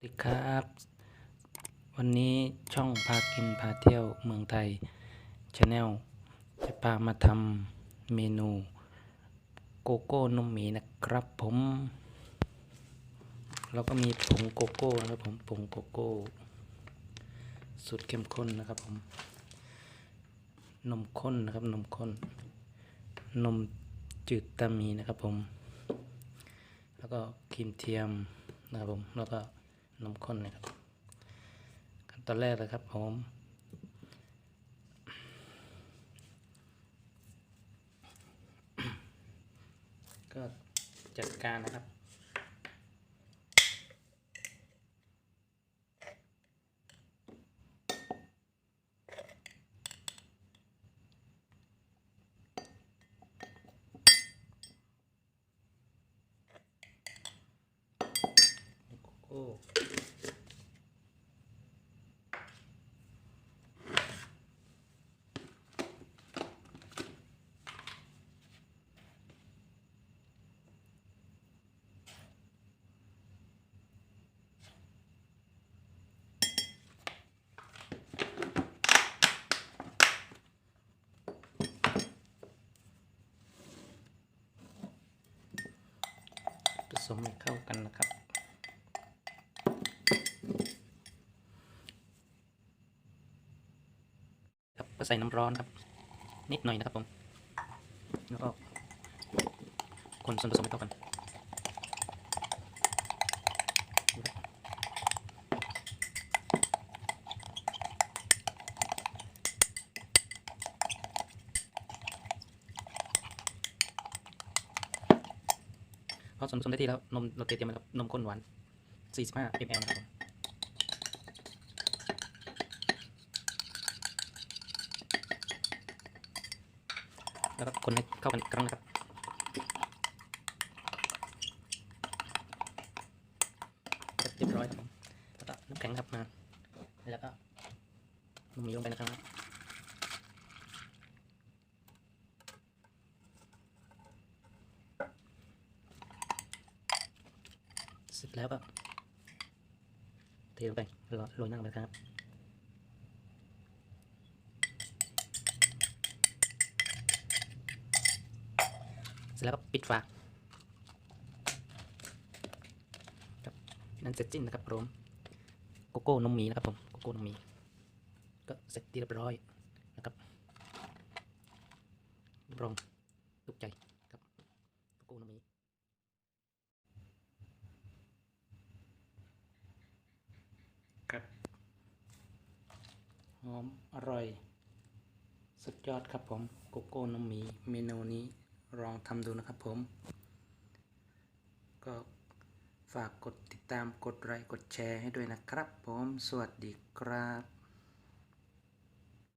สวัสดีครับ วันนี้ช่องพากินพาเที่ยวเมืองไทยชาแนลจะพามาทำเมนูโกโก้นมหมีนะครับผมแล้วก็มีผงโกโก้นะครับผมผงโกโก้สูตรเข้มข้นนะครับผมนมข้นนะครับนมข้น นมจืดตามีนะครับผม แล้วก็ครีมเทียมนะครับผมแล้วก็ นมข้นนะครับขั้นตอนแรกเลยครับผมก็จัดการนะครับโก สมให้เข้ากันนะครับ ครับก็ใส่น้ำร้อนครับ นิดหน่อยนะครับผม แล้วก็คนส่วนผสมให้เข้ากัน พอส่วนผสมได้ที่แล้วนมเราเตรียมมากับนมข้นหวาน 45 ml นะครับแล้วก็คนให้เข้ากันอีกครั้งนะครับเรียบร้อยครับแล้วก็น้ำแข็งครับมา แล้วก็นมหมีลงไปนะครับ เสร็จแล้วก็เทลงไปโรยหน้าไปครับเสร็จแล้วก็ปิดฝาครับนั่นเสร็จสิ้นนะครับผมโกโก้นมหมีนะครับผมโกโก้นมหมีก็เสร็จที่เรียบร้อยนะครับรับรองถูกใจครับโกโก้นมหมีครับห อมอร่อย สุดยอดครับผมโกโก้นมหมีเมนูนี้ลองทำดูนะครับผม ก็ฝากกดติดตามกดไลค์กดแชร์ให้ด้วยนะครับผม สวัสดีครับ